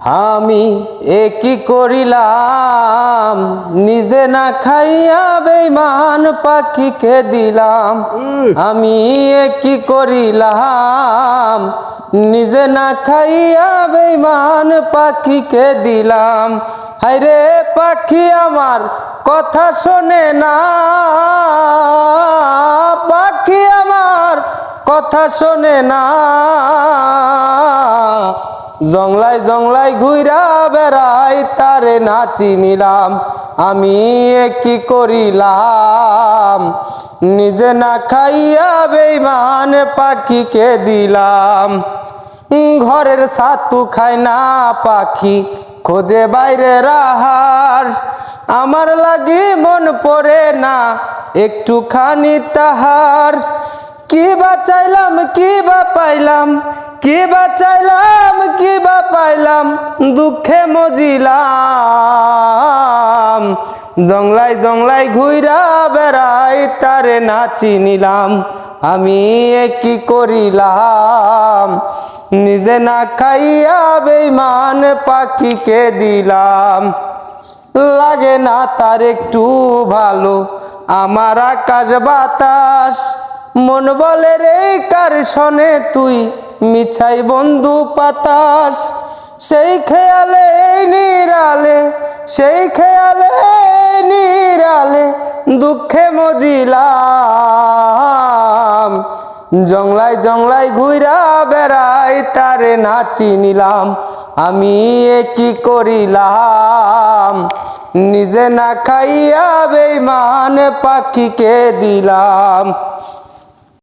আমি একই করিলাম? নিজে না খাইয়া বেইমান পাখিকে দিলাম। আমি একই করিলাম? নিজে না খাইয়া বেইমান পাখিকে দিলাম। হায়রে পাখি আমার কথা শোনে না। পাখি আমার কথা শোনে না। জংলাই জংলাই ঘুইরা বেড়াই তারে নাচি নিলাম আমি কি করিলাম? নিজে না খাইয়া বেইমান পাখিকে দিলাম। ঘরের সাতু খায় না পাখি, খোঁজে বাইরে রাহার। আমার লাগি মন পড়ে না, একটুখানি তাহার। কি বা চাইলাম, কি বা পাইলাম কি বা চাইলাম কি বা পাইলাম, দুঃখে মজিলাম। জংলাই জংলাই ঘুইরা বেড়াই তারে নাচি নিলাম আমি কি করিলাম? নিজে না খাইয়া বেইমান পাখিকে দিলাম। লাগে না তার একটু ভালো, আমার আকাশ বাতাস, মন বলে রে কার শনে তুই? মিছাই বন্ধু পাতাস, সেই খেয়ালে নিরালে, সেই খেয়ালে নিরালে দুঃখে মজিলাম। জংলাই জংলাই ঘুইরা বেড়াই তারে নাচি নিলাম আমি কি করিলাম? নিজে না খাইয়া বেইমান পাখিকে দিলাম।